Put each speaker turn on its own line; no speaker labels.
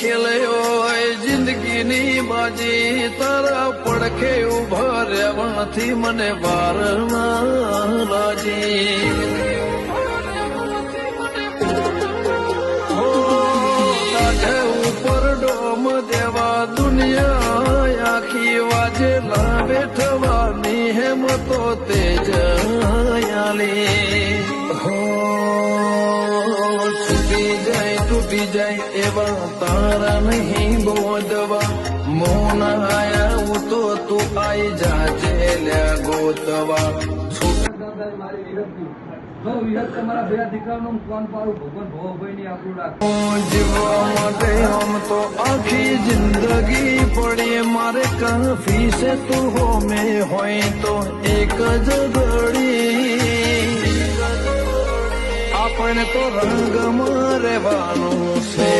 ખેલ્યો જિંદગીની બાજી, તારા પડખે ઊભા રહેવાથી મને વારમાં રાજી ઉપર ડોમ દેવા દુનિયા આખી વાજે ના બેઠવાની હેમતો તેજ આલી હો, છૂટી જાય તૂટી જાય એવા તારા નહીં બોધવા. મોન આયા તો તું આઈ જાજે લ્યા ગોતવા.
મારી વિરતની જો વિરત તમારા બે દીકરાનું કોણ પાડું. ભગવાન ભોભાઈ ની આપણું રાખ.
જીવવા માટે આમ તો આખી જિંદગી પડે મારે કાફી છે તું હો મેં હોય તો એક જ ઘડી. આપણે તો રંગમાં રહેવાનું fail.